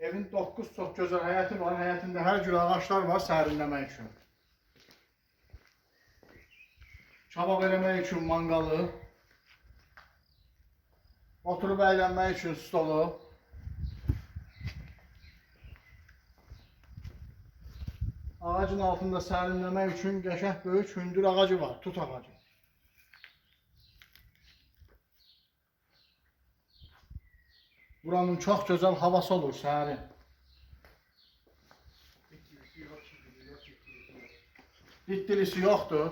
Evin 9 çox gözəl həyəti var. Həyətində hər cür ağaclar var sərinləmək üçün. Kabab eləmək üçün manqalı. Oturub əylənmək üçün stolu. Ağacın altında sərinləmək üçün qəşəng böyük hündür ağacı var, tut ağacı. Buranın çox gözəl havası olur səhərin. Bitdilisi yoxdur.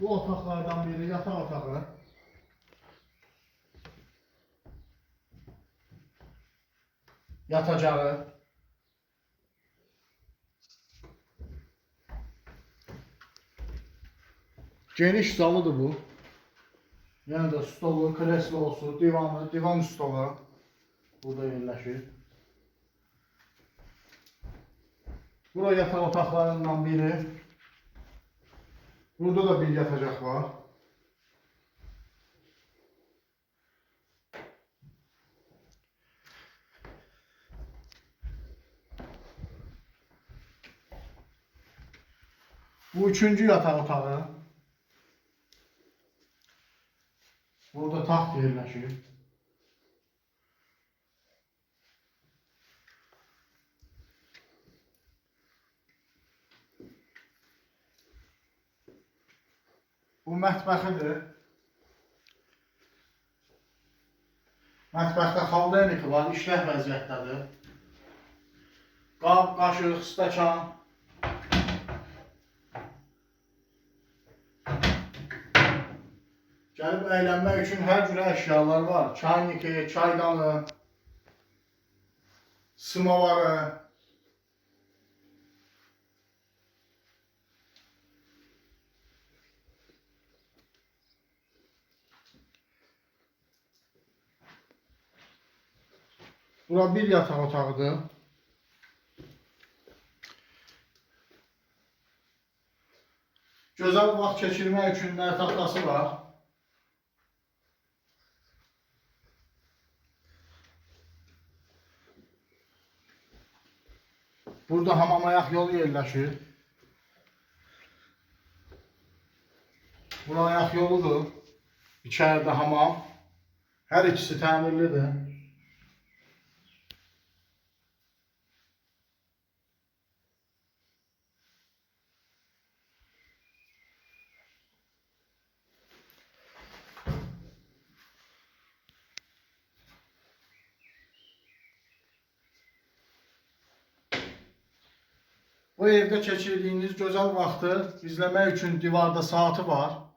Bu otaqlardan biri yataq otağı. Yatacağı. Geniş zalıdır bu. Yəni də stolu, kreslosu, divanı, divan stolu burada yerləşir. Bura yataq otaqlarından biri. Burada da bir yatacak var. Bu üçüncü yatak otağı. Burada taxt yerləşir. Bu mətbəxidir. Mətbəxdə xaldenik var, işləh vəziyyətdədir. Qab, qaşıq, stəkan. Gəlib əylənmək üçün hər cür əşyalar var. Çayniki, çaydanı, sımavarı. Bura bir yataq otağıdır. Gözəl vaxt keçirmək üçün nər var. Burada hamam ayaq yolu yerləşir. Bura ayaq yoludur. İçəridə hamam. Hər ikisi təmirlidir. Bu evdə keçirdiyiniz gözəl vaxtı izləmək üçün divarda saatı var.